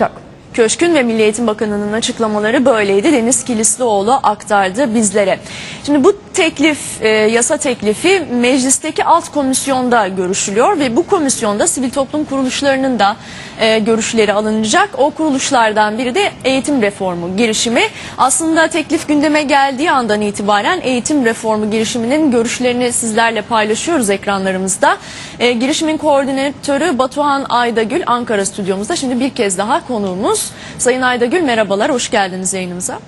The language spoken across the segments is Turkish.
Çok. Köşkün ve Milli Eğitim Bakanı'nın açıklamaları böyleydi. Deniz Kilislioğlu aktardı bizlere. Şimdi bu teklif, e, yasa teklifi meclisteki alt komisyonda görüşülüyor ve bu komisyonda sivil toplum kuruluşlarının da e, görüşleri alınacak. O kuruluşlardan biri de eğitim reformu girişimi. Aslında teklif gündeme geldiği andan itibaren eğitim reformu girişiminin görüşlerini sizlerle paylaşıyoruz ekranlarımızda. E, girişimin koordinatörü Batuhan Aydagül Ankara stüdyomuzda. Şimdi bir kez daha konuğumuz. Sayın Aydagül merhabalar, hoş geldiniz yayınımıza.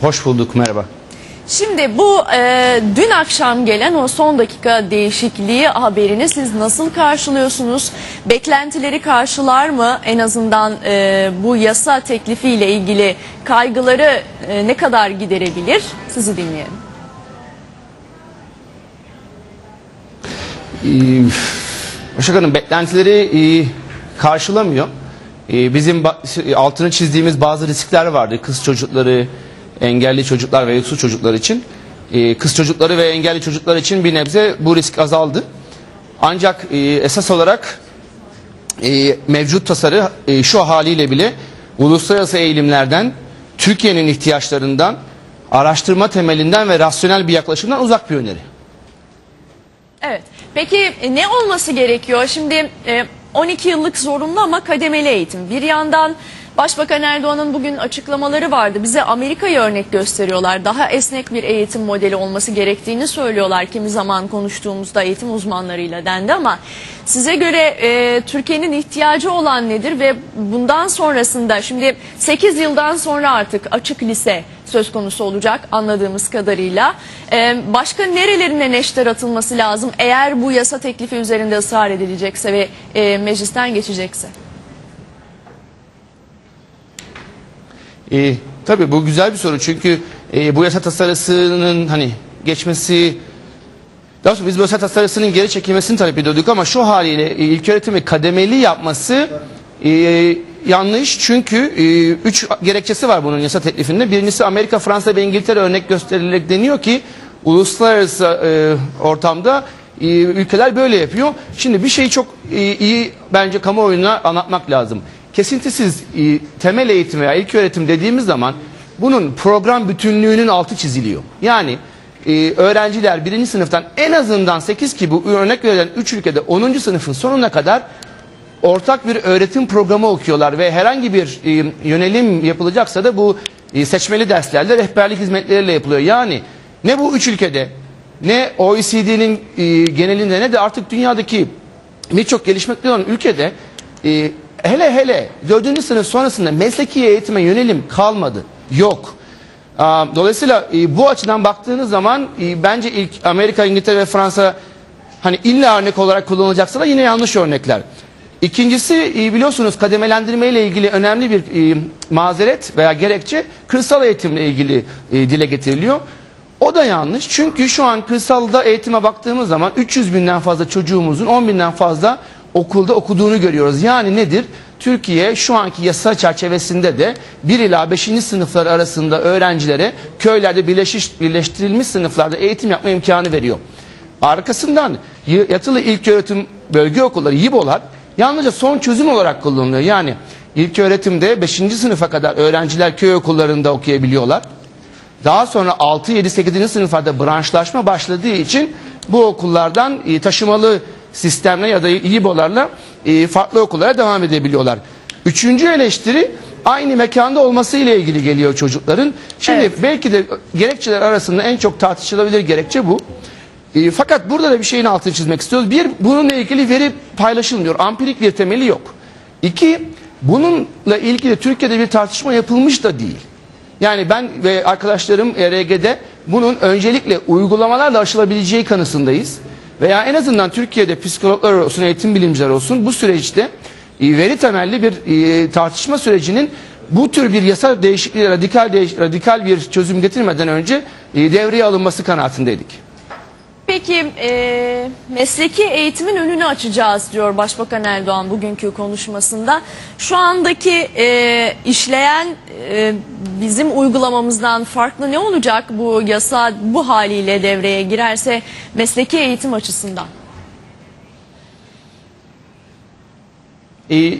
Hoş bulduk, merhaba. Şimdi bu e, dün akşam gelen o son dakika değişikliği haberini siz nasıl karşılıyorsunuz? Beklentileri karşılar mı? En azından e, bu yasa teklifiyle ilgili kaygıları e, ne kadar giderebilir? Sizi dinleyelim. Ee, Başak Hanım beklentileri e, karşılamıyor. E, bizim altını çizdiğimiz bazı riskler vardı. Kız çocukları, engelli çocuklar ve yoksul çocuklar için. E, kız çocukları ve engelli çocuklar için bir nebze bu risk azaldı. Ancak e, esas olarak e, mevcut tasarı e, şu haliyle bile uluslararası eğilimlerden, Türkiye'nin ihtiyaçlarından, araştırma temelinden ve rasyonel bir yaklaşımdan uzak bir öneri. Evet. Peki ne olması gerekiyor? Şimdi e, 12 yıllık zorunlu ama kademeli eğitim. Bir yandan Başbakan Erdoğan'ın bugün açıklamaları vardı. Bize Amerika'yı örnek gösteriyorlar. Daha esnek bir eğitim modeli olması gerektiğini söylüyorlar. Kimi zaman konuştuğumuzda eğitim uzmanlarıyla dendi ama size göre e, Türkiye'nin ihtiyacı olan nedir ve bundan sonrasında şimdi 8 yıldan sonra artık açık lise söz konusu olacak anladığımız kadarıyla. Ee, başka nerelerine neşter atılması lazım eğer bu yasa teklifi üzerinde ısrar edilecekse ve e, meclisten geçecekse? E, tabii bu güzel bir soru çünkü e, bu yasa tasarısının hani geçmesi daha biz bu yasa tasarısının geri çekilmesini talep ediyorduk ama şu haliyle e, ilköğretimi kademeli yapması e, yanlış çünkü e, üç gerekçesi var bunun yasa teklifinde. Birincisi Amerika, Fransa ve İngiltere örnek gösterilerek deniyor ki uluslararası e, ortamda e, ülkeler böyle yapıyor. Şimdi bir şeyi çok e, iyi bence kamuoyuna anlatmak lazım. Kesintisiz e, temel eğitim veya ilköğretim dediğimiz zaman bunun program bütünlüğünün altı çiziliyor. Yani e, öğrenciler birinci sınıftan en azından 8 ki bu örnek verilen 3 ülkede 10. sınıfın sonuna kadar ortak bir öğretim programı okuyorlar ve herhangi bir e, yönelim yapılacaksa da bu e, seçmeli derslerle rehberlik hizmetleriyle yapılıyor. Yani ne bu üç ülkede ne OECD'nin e, genelinde ne de artık dünyadaki birçok gelişmekte olan ülkede hele hele 4. sınıf sonrasında mesleki eğitime yönelim kalmadı. Yok. Dolayısıyla bu açıdan baktığınız zaman bence ilk Amerika, İngiltere ve Fransa hani illa örnek olarak kullanılacaksa da yine yanlış örnekler. İkincisi e, biliyorsunuz kademelendirme ile ilgili önemli bir e, mazeret veya gerekçe kırsal eğitimle ilgili e, dile getiriliyor. O da yanlış çünkü şu an kırsalda eğitime baktığımız zaman 300 binden fazla çocuğumuzun 10 binden fazla okulda okuduğunu görüyoruz. Yani nedir? Türkiye şu anki yasa çerçevesinde de 1 ila 5. sınıflar arasında öğrencilere köylerde birleşiş, birleştirilmiş sınıflarda eğitim yapma imkanı veriyor. Arkasından yatılı ilköğretim bölge okulları YİBO'lar yalnızca son çözüm olarak kullanılıyor. Yani ilköğretimde 5. sınıfa kadar öğrenciler köy okullarında okuyabiliyorlar. Daha sonra 6, 7, 8. sınıflarda branşlaşma başladığı için bu okullardan e, taşımalı sistemle ya da İBO'larla e, farklı okullara devam edebiliyorlar. Üçüncü eleştiri aynı mekanda olması ile ilgili geliyor çocukların. Şimdi Evet. belki de gerekçeler arasında en çok tartışılabilir gerekçe bu. E, fakat burada da bir şeyin altını çizmek istiyoruz. Bir, bununla ilgili veri paylaşılmıyor. Ampirik bir temeli yok. İki, bununla ilgili Türkiye'de bir tartışma yapılmış da değil. Yani ben ve arkadaşlarım ERG'de bunun öncelikle uygulamalarla aşılabileceği kanısındayız. Veya en azından Türkiye'de psikologlar olsun, eğitim bilimciler olsun bu süreçte e, veri temelli bir e, tartışma sürecinin bu tür bir yasa değişikliği, radikal, radikal bir çözüm getirmeden önce e, devreye alınması kanaatindeydik. Peki e, mesleki eğitimin önünü açacağız diyor Başbakan Erdoğan bugünkü konuşmasında. Şu andaki e, işleyen e, bizim uygulamamızdan farklı ne olacak bu yasa bu haliyle devreye girerse mesleki eğitim açısından? E,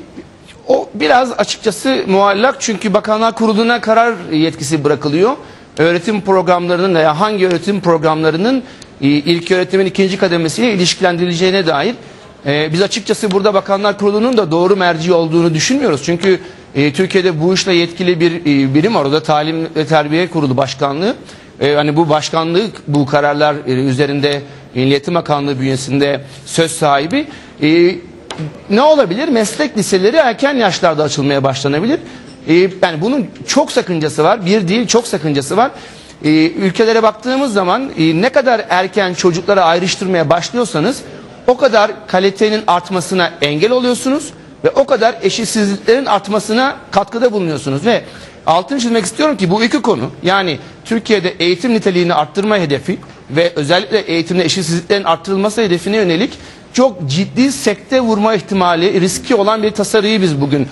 o biraz açıkçası muallak çünkü Bakanlar Kurulu'na karar yetkisi bırakılıyor. Öğretim programlarının veya hangi öğretim programlarının ilk öğretimin ikinci kademesiyle ilişkilendirileceğine dair e, biz açıkçası burada Bakanlar Kurulu'nun da doğru merci olduğunu düşünmüyoruz. Çünkü e, Türkiye'de bu işle yetkili bir e, birim var. O da Talim ve Terbiye Kurulu Başkanlığı. E, hani bu başkanlık bu kararlar e, üzerinde Milli Eğitim Bakanlığı bünyesinde söz sahibi. E, ne olabilir? Meslek liseleri erken yaşlarda açılmaya başlanabilir. Ee, yani bunun çok sakıncası var. Bir değil çok sakıncası var. Ee, ülkelere baktığımız zaman e, ne kadar erken çocuklara ayrıştırmaya başlıyorsanız o kadar kalitenin artmasına engel oluyorsunuz ve o kadar eşitsizliklerin artmasına katkıda bulunuyorsunuz ve altını çizmek istiyorum ki bu iki konu yani Türkiye'de eğitim niteliğini arttırma hedefi ve özellikle eğitimde eşitsizliklerin arttırılması hedefine yönelik çok ciddi sekte vurma ihtimali riski olan bir tasarıyı biz bugün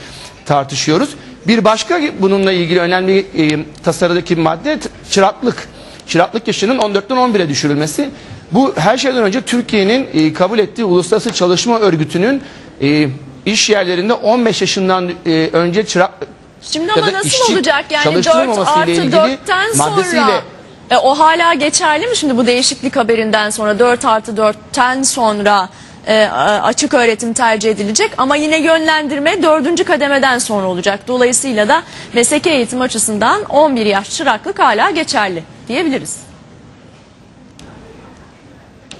tartışıyoruz. Bir başka bununla ilgili önemli e, tasarıdaki madde çıraklık. Çıraklık yaşının 14'ten 11'e düşürülmesi. Bu her şeyden önce Türkiye'nin e, kabul ettiği Uluslararası Çalışma Örgütü'nün e, iş yerlerinde 15 yaşından e, önce çırak Şimdi ama nasıl işçi olacak yani 4 çalıştırılmaması ile artı ilgili 4'ten sonra e, o hala geçerli mi şimdi bu değişiklik haberinden sonra 4 artı 4'ten sonra e, açık öğretim tercih edilecek ama yine yönlendirme 4. kademeden sonra olacak. Dolayısıyla da mesleki eğitim açısından 11 yaş çıraklık hala geçerli diyebiliriz.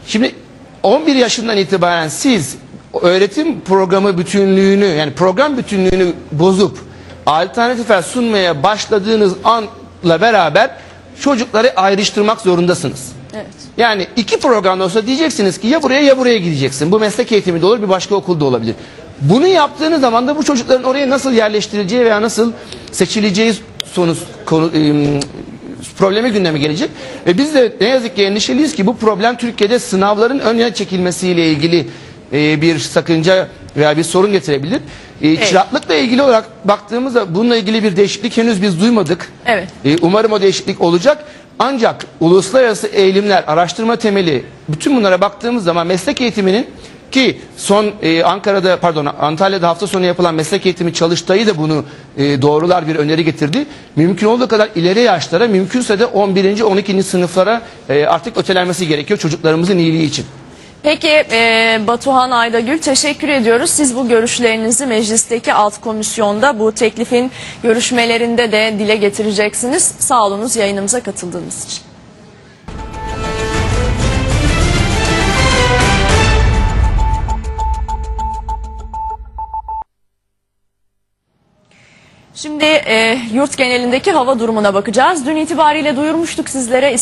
Şimdi 11 yaşından itibaren siz öğretim programı bütünlüğünü yani program bütünlüğünü bozup alternatifler sunmaya başladığınız anla beraber çocukları ayrıştırmak zorundasınız. Evet. Yani iki programda olsa diyeceksiniz ki ya buraya ya buraya gideceksin. Bu meslek eğitimi de olur bir başka okulda olabilir. Bunu yaptığınız zaman da bu çocukların oraya nasıl yerleştirileceği veya nasıl seçileceği sonuç konu, e, problemi gündeme gelecek. Ve biz de ne yazık ki endişeliyiz ki bu problem Türkiye'de sınavların önüne çekilmesiyle ilgili e, bir sakınca veya bir sorun getirebilir. E, Çıraklıkla ilgili olarak baktığımızda bununla ilgili bir değişiklik henüz biz duymadık. Evet. E, umarım o değişiklik olacak. Ancak uluslararası eğilimler, araştırma temeli bütün bunlara baktığımız zaman meslek eğitiminin ki son e, Ankara'da pardon Antalya'da hafta sonu yapılan meslek eğitimi çalıştayı da bunu e, doğrular bir öneri getirdi. Mümkün olduğu kadar ileri yaşlara mümkünse de 11. 12. sınıflara e, artık ötelenmesi gerekiyor çocuklarımızın iyiliği için. Peki e, Batuhan Aydagül teşekkür ediyoruz. Siz bu görüşlerinizi meclisteki alt komisyonda bu teklifin görüşmelerinde de dile getireceksiniz. Sağ olunuz yayınımıza katıldığınız için. Şimdi e, yurt genelindeki hava durumuna bakacağız. Dün itibariyle duyurmuştuk sizlere